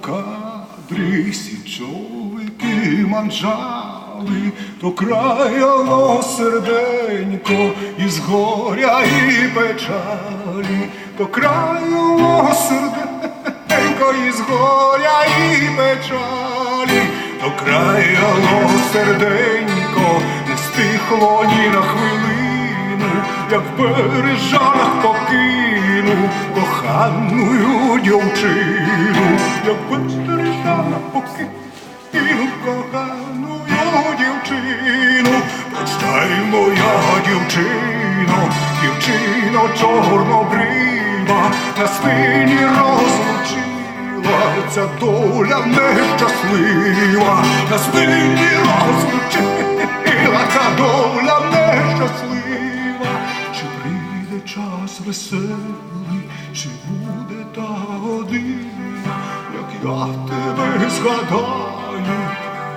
кадрі січовики манжали, то краяло серденько із горя і печалі, то краяло серденько із горя і печалі, то краяло серденько, не стихло ні на хвилину, як в бережанах покину коханую дівчину, як в бережанах покину коханую дівчину, Прощай, моя дівчино, дівчино чорнобрива, на спині розлучила ця доля нещаслива, на спині розлучила час веселий, чи буде та година, як я тебе згадаю,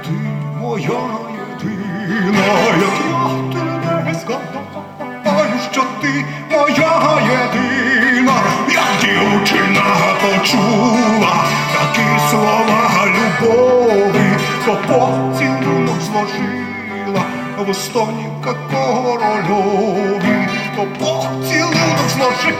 ти моя єдина, як я тебе згадаю, що ти моя єдина, як дівчина почула такі слова любові, то поцілунок зложила в остоніка корольові, Бо Бог цілунок зложив,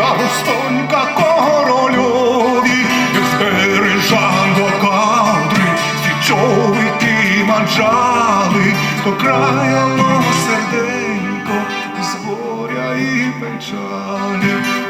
а густонька корольові, стережан до кадри, січовики манжали, до края мого серденько, з горя і печалі.